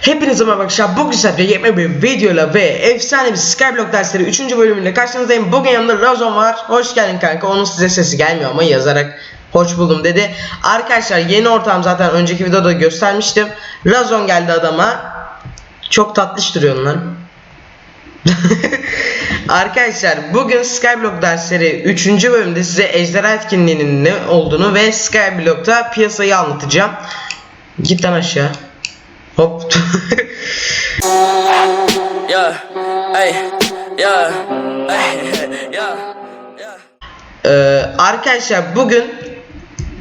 Hepinize merhaba arkadaşlar. Bugün sizlerle yepyeni bir videoyla ve efsane bir Skyblock dersleri 3. bölümünde karşınızdayım. Bugün yanımda Razon var. Hoş geldin kanka. Onun size sesi gelmiyor ama yazarak hoş buldum dedi. Arkadaşlar yeni ortam zaten önceki videoda göstermiştim. Razon geldi adama. Çok tatlış duruyorsun lan. Arkadaşlar bugün Skyblock dersleri 3. bölümde size ejderha etkinliğinin ne olduğunu ve Skyblock'ta piyasayı anlatacağım. Git lan aşağı. Hop. Ee, arkadaşlar bugün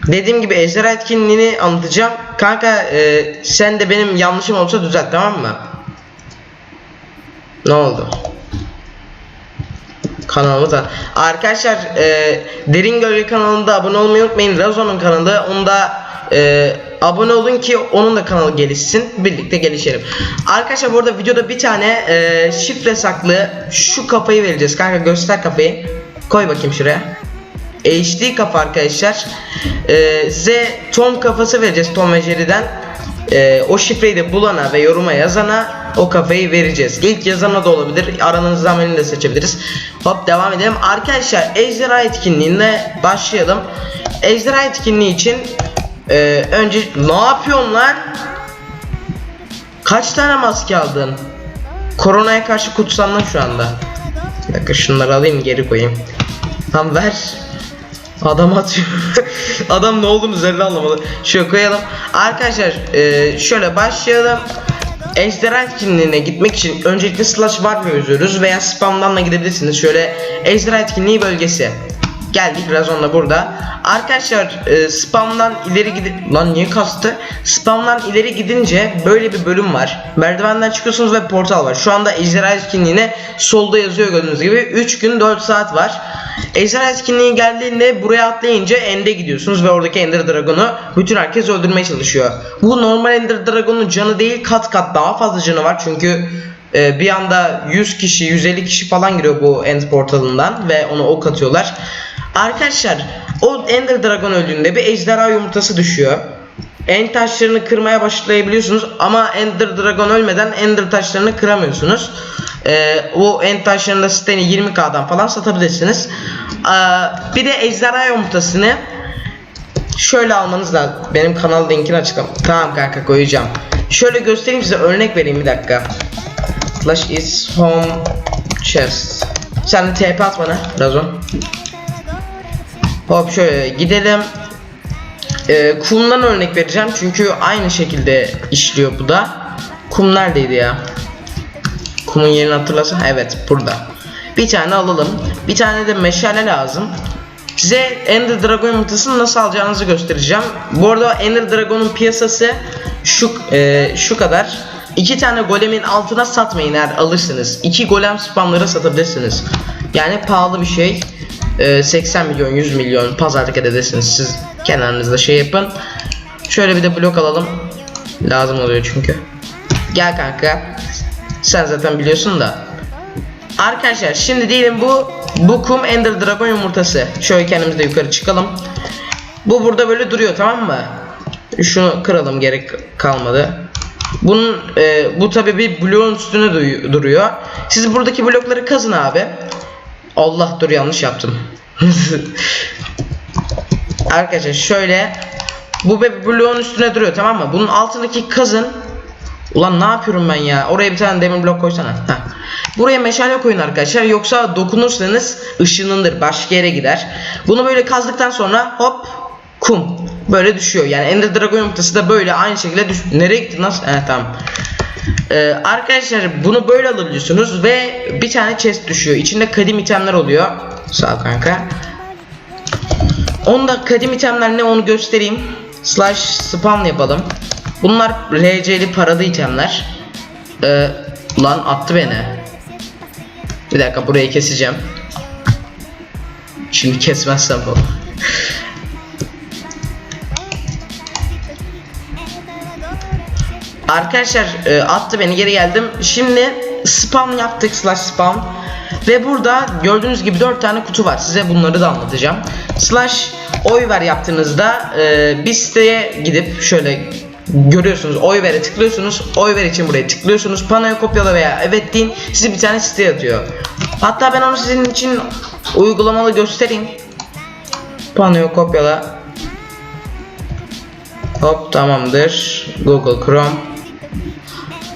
dediğim gibi ejderha etkinliğini anlatacağım. Kanka e, sen de benim yanlışım olsa düzelt tamam mı? Ne oldu? Kanalımı da. Arkadaşlar e, Derin Gölge kanalında abone olmayı unutmayın. Razon'un kanalı. Onda e, abone olun ki onun da kanalı gelişsin. Birlikte gelişelim. Arkadaşlar burada videoda bir tane e, şifre saklı şu kafayı vereceğiz. Kanka göster kafayı. Koy bakayım şuraya. HD kafa arkadaşlar. Ee, size Tom kafası vereceğiz Tom ve Jerry'den. Ee, o şifreyi de bulana ve yoruma yazana o kafayı vereceğiz. İlk yazana da olabilir. Aranızdan birini de seçebiliriz. Hop devam edelim. Arkadaşlar ejderha etkinliğine başlayalım. Ejderha etkinliği için e, önce ne yapıyorsun lan? Kaç tane maske aldın? Koronaya karşı kutsandım şu anda. Bir dakika şunları alayım geri koyayım. Tam ver. Adam atıyor. Adam ne olduğunu üzerine anlamadı. Şöyle koyalım. Arkadaşlar e, şöyle başlayalım. Ejderha etkinliğine gitmek için öncelikle slash var yazıyoruz veya spamdan da gidebilirsiniz. Şöyle ejderha etkinliği bölgesi. Geldik Razon'la burada. Arkadaşlar e, spamdan ileri gidip lan niye kastı? Spamdan ileri gidince böyle bir bölüm var. Merdivenden çıkıyorsunuz ve portal var. Şu anda ejderha etkinliğine solda yazıyor gördüğünüz gibi 3 gün 4 saat var. Ejderha etkinliği geldiğinde buraya atlayınca End'e gidiyorsunuz ve oradaki Ender Dragon'u bütün herkes öldürmeye çalışıyor. Bu normal Ender Dragon'un canı değil kat kat daha fazla canı var çünkü e, bir anda 100 kişi 150 kişi falan giriyor bu End portalından ve ona ok atıyorlar. Arkadaşlar o Ender Dragon öldüğünde bir ejderha yumurtası düşüyor. End taşlarını kırmaya başlayabiliyorsunuz ama Ender Dragon ölmeden Ender taşlarını kıramıyorsunuz. Ee, o End taşlarını da siteni 20k'dan falan satabilirsiniz. Ee, bir de ejderha yumurtasını şöyle almanız lazım. Benim kanal linkini açıklam. Tamam kanka koyacağım. Şöyle göstereyim size örnek vereyim bir dakika. Flash is home chest. Sen TP at bana Razon. Hop şöyle gidelim. Ee, kumdan örnek vereceğim çünkü aynı şekilde işliyor bu da. Kum neredeydi ya? Kumun yerini hatırlasın. Evet burada. Bir tane alalım. Bir tane de meşale lazım. Size Ender Dragon yumurtasını nasıl alacağınızı göstereceğim. Bu arada Ender Dragon'un piyasası şu e, şu kadar. İki tane golemin altına satmayın eğer alırsınız. İki golem spamları satabilirsiniz. Yani pahalı bir şey. E, 80 milyon 100 milyon pazarlık edebilirsiniz. Siz kenarınızda şey yapın. Şöyle bir de blok alalım. Lazım oluyor çünkü. Gel kanka. Sen zaten biliyorsun da. Arkadaşlar şimdi diyelim bu bu kum Ender Dragon yumurtası. Şöyle kendimiz de yukarı çıkalım. Bu burada böyle duruyor tamam mı? Şunu kıralım gerek kalmadı. Bunun e, bu tabi bir bloğun üstüne duruyor. Siz buradaki blokları kazın abi. Allah dur yanlış yaptım. Arkadaşlar şöyle bu bir bloğun üstüne duruyor tamam mı? Bunun altındaki kazın Ulan ne yapıyorum ben ya? Oraya bir tane demir blok koysana. Heh. Buraya meşale koyun arkadaşlar. Yoksa dokunursanız ışınlanır. Başka yere gider. Bunu böyle kazdıktan sonra hop kum. Böyle düşüyor. Yani Ender Dragon yumurtası da böyle aynı şekilde düş... Nereye gitti? Nasıl? He tamam. Ee, arkadaşlar bunu böyle alabiliyorsunuz ve bir tane chest düşüyor. İçinde kadim itemler oluyor. Sağ ol kanka. Onda kadim itemler ne onu göstereyim. Slash spam yapalım. Bunlar RC'li paralı itemler. Ee, lan attı beni. Bir dakika burayı keseceğim. Şimdi kesmezsem falan. Arkadaşlar e, attı beni geri geldim. Şimdi spam yaptık slash spam. Ve burada gördüğünüz gibi 4 tane kutu var. Size bunları da anlatacağım. Slash oy ver yaptığınızda e, bir siteye gidip şöyle görüyorsunuz oy vere tıklıyorsunuz oy ver için buraya tıklıyorsunuz panoya kopyala veya evet deyin sizi bir tane site atıyor hatta ben onu sizin için uygulamalı göstereyim panoya kopyala hop tamamdır Google Chrome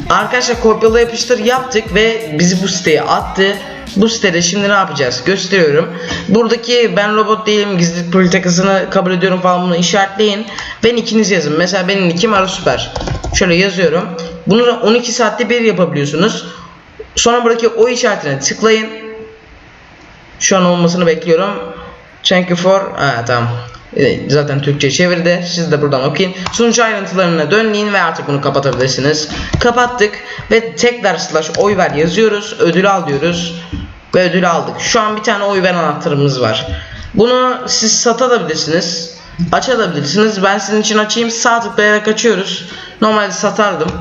Arkadaşlar kopyala yapıştır yaptık ve bizi bu siteye attı. Bu sitede şimdi ne yapacağız? Gösteriyorum. Buradaki ben robot değilim gizlilik politikasını kabul ediyorum falan bunu işaretleyin. Ben ikiniz yazın. Mesela benim nickim Ara Süper. Şöyle yazıyorum. Bunu da 12 saatte bir yapabiliyorsunuz. Sonra buradaki o işaretine tıklayın. Şu an olmasını bekliyorum. Thank you for... Ha tamam. Ee, Zaten Türkçe çevirdi. Siz de buradan okuyun. Sunucu ayrıntılarına dönleyin ve artık bunu kapatabilirsiniz. Kapattık ve tekrar slash oy ver yazıyoruz. Ödülü al diyoruz. Ve ödülü aldık. Şu an bir tane oy ver anahtarımız var. Bunu siz satabilirsiniz. Açabilirsiniz. Ben sizin için açayım. Sağ tıklayarak açıyoruz. Normalde satardım.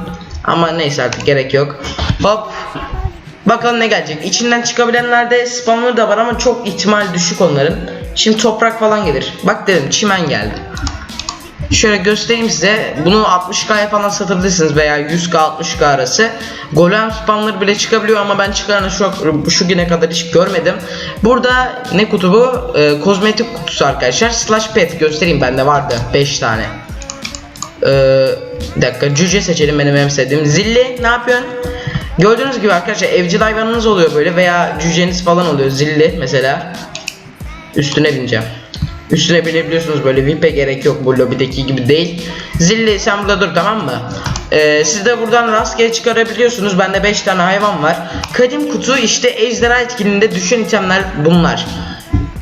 Ama neyse artık gerek yok. Hop. Bakalım ne gelecek. İçinden çıkabilenlerde spamları da var ama çok ihtimal düşük onların. Şimdi toprak falan gelir. Bak dedim çimen geldi. Şöyle göstereyim size. Bunu 60K'ya falan satabilirsiniz veya 100K 60K arası. Golem spamları bile çıkabiliyor ama ben çıkarını şu, şu güne kadar hiç görmedim. Burada ne kutu bu? Ee, kozmetik kutusu arkadaşlar. Slash pet göstereyim bende vardı 5 tane. Ee, bir dakika cüce seçelim benim en sevdiğim. Zilli ne yapıyorsun? Gördüğünüz gibi arkadaşlar evcil hayvanınız oluyor böyle veya cüceniz falan oluyor zilli mesela. Üstüne bineceğim. Üstüne binebiliyorsunuz böyle VIP'e gerek yok bu lobideki gibi değil. Zilli sen burada dur tamam mı? Ee, siz de buradan rastgele çıkarabiliyorsunuz. Bende 5 tane hayvan var. Kadim kutu işte ejderha etkinliğinde düşen itemler bunlar.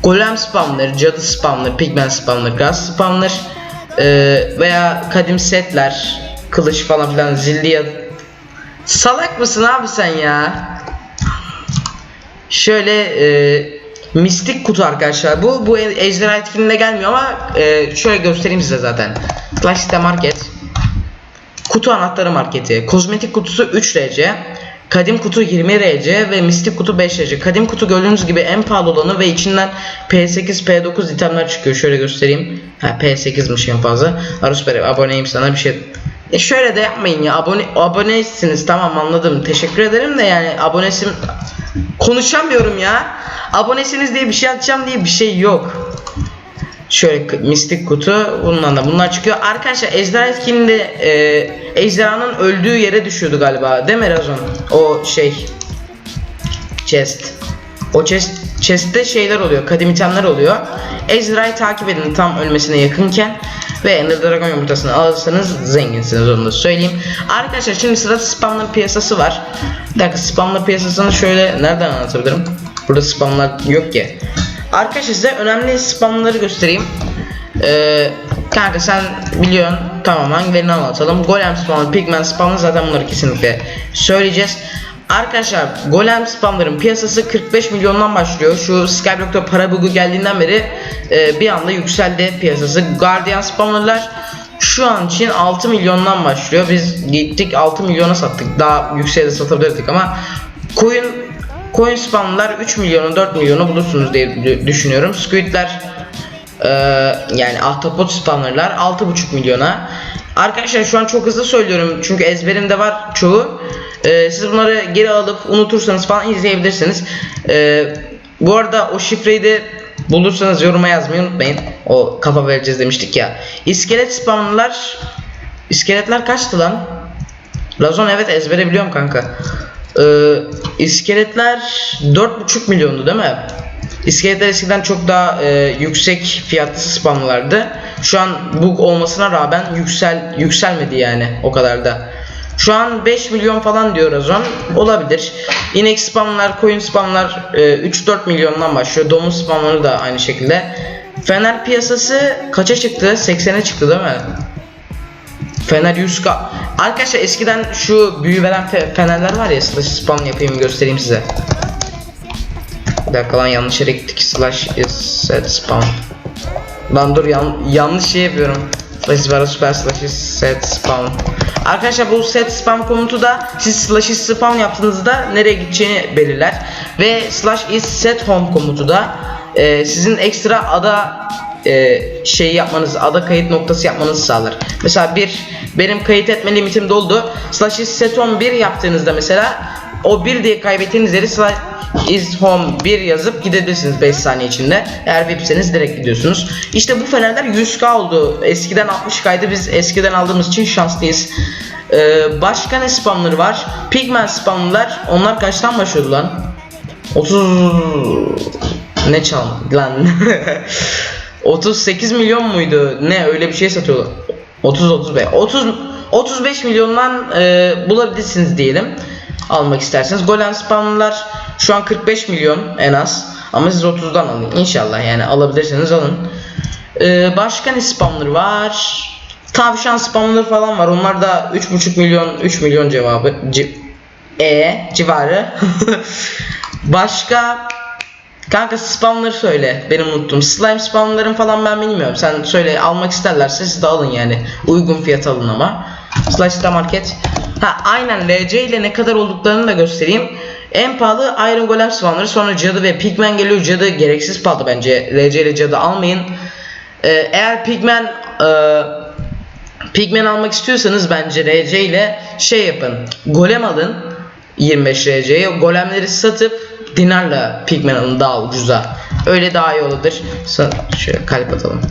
Golem spamları, cadı spamları, pigment spamları, gaz spamları ee, veya kadim setler, kılıç falan filan zilli ya Salak mısın abi sen ya? Şöyle e, mistik kutu arkadaşlar bu. Bu ejderha etkinliğinde gelmiyor ama e, şöyle göstereyim size zaten. Clash Site Market. Kutu anahtarı marketi. Kozmetik kutusu 3 RC. Kadim kutu 20 RC ve mistik kutu 5 RC. Kadim kutu gördüğünüz gibi en pahalı olanı ve içinden P8, P9 itemler çıkıyor. Şöyle göstereyim. Ha P8'miş en fazla. Arus Bey aboneyim sana bir şey. E şöyle de yapmayın ya. Abone aboneysiniz tamam anladım. Teşekkür ederim de yani abonesim konuşamıyorum ya. Abonesiniz diye bir şey atacağım diye bir şey yok. Şöyle mistik kutu bundan da bunlar çıkıyor. Arkadaşlar ejderha etkinliğinde e, ejderhanın öldüğü yere düşüyordu galiba. Değil mi Razon? O şey chest. O chest chest'te şeyler oluyor. Kadim itemler oluyor. Ejderhayı takip edin tam ölmesine yakınken ve Ender Dragon yumurtasını alırsanız zenginsiniz onu da söyleyeyim. Arkadaşlar şimdi sırada spamlar piyasası var. Bir dakika spamlar piyasasını şöyle nereden anlatabilirim? Burada spamlar yok ki. Arkadaşlar size önemli spamları göstereyim. Ee, kanka sen biliyorsun tamam hangilerini anlatalım. Golem spamı, pigment spamı zaten bunları kesinlikle söyleyeceğiz. Arkadaşlar golem spamların piyasası 45 milyondan başlıyor. Şu Skyblock'ta para bug'u geldiğinden beri e, bir anda yükseldi piyasası. Guardian spamlarlar şu an için 6 milyondan başlıyor. Biz gittik 6 milyona sattık. Daha yükseğe de satabilirdik ama coin coin spamlar 3 milyonu 4 milyonu bulursunuz diye dü- düşünüyorum. Squidler ee, yani ahtapot spamlarlar 6.5 milyona. Arkadaşlar şu an çok hızlı söylüyorum çünkü ezberimde var çoğu. Ee, siz bunları geri alıp unutursanız falan izleyebilirsiniz. Ee, bu arada o şifreyi de bulursanız yoruma yazmayı unutmayın. O kafa vereceğiz demiştik ya. İskelet spamlar İskeletler kaçtı lan? Razon evet ezbere biliyorum kanka. Ee, iskeletler 4.5 milyondu değil mi? İskeletler eskiden çok daha e, yüksek fiyatlı spamlardı. Şu an bug olmasına rağmen yüksel yükselmedi yani o kadar da. Şu an 5 milyon falan diyor Razon. Olabilir. İnek spamlar, coin spamlar e, 3-4 milyondan başlıyor. Domuz spamları da aynı şekilde. Fener piyasası kaça çıktı? 80'e çıktı değil mi? Fener 100k. Arkadaşlar eskiden şu büyü veren fe- fenerler var ya spam yapayım göstereyim size. Bir dakika lan yanlış yere gittik. Slash is set spam. Lan dur yan- yanlış şey yapıyorum. Slash bara super slash is set spam. Arkadaşlar bu set spam komutu da siz slash is spam yaptığınızda nereye gideceğini belirler. Ve slash is set home komutu da e, sizin ekstra ada e, şeyi yapmanız, ada kayıt noktası yapmanızı sağlar. Mesela bir benim kayıt etme limitim doldu. Slash is set on 1 yaptığınızda mesela o 1 diye kaybettiğiniz yeri slash is home 1 yazıp gidebilirsiniz 5 saniye içinde. Eğer VIP'seniz direkt gidiyorsunuz. İşte bu fenerler 100k oldu. Eskiden 60k'ydı. Biz eskiden aldığımız için şanslıyız. Ee, başka ne spamları var? Pigman spamlar. Onlar kaçtan başlıyordu lan? 30 ne çal lan 38 milyon muydu ne öyle bir şey satıyorlar 30 35 30 35 milyondan e, bulabilirsiniz diyelim almak isterseniz golem spamlar şu an 45 milyon en az ama siz 30'dan alın inşallah yani alabilirseniz alın E, başka ne spamları var tavşan spamları falan var onlar da 3,5 milyon 3 milyon cevabı ci- e civarı Başka Kanka spamları söyle. Benim unuttum. Slime spamların falan ben bilmiyorum. Sen söyle almak isterlerse siz de alın yani. Uygun fiyat alın ama. Slash Market. Ha aynen LC ile ne kadar olduklarını da göstereyim. En pahalı Iron Golem spamları sonra Cadı ve Pigman geliyor. Cadı gereksiz pahalı bence. LC ile Cadı almayın. Ee, eğer Pigman e, Pigman almak istiyorsanız bence RC ile şey yapın. Golem alın. 25 RC'ye. Golemleri satıp dinarla pigmen alın daha ucuza. Öyle daha iyi olabilir. Şöyle kalp atalım.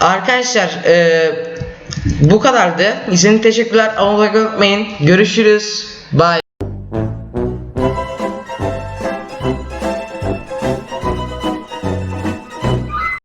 Arkadaşlar e, bu kadardı. İzlediğiniz teşekkürler. Abone olmayı unutmayın. Görüşürüz. Bye.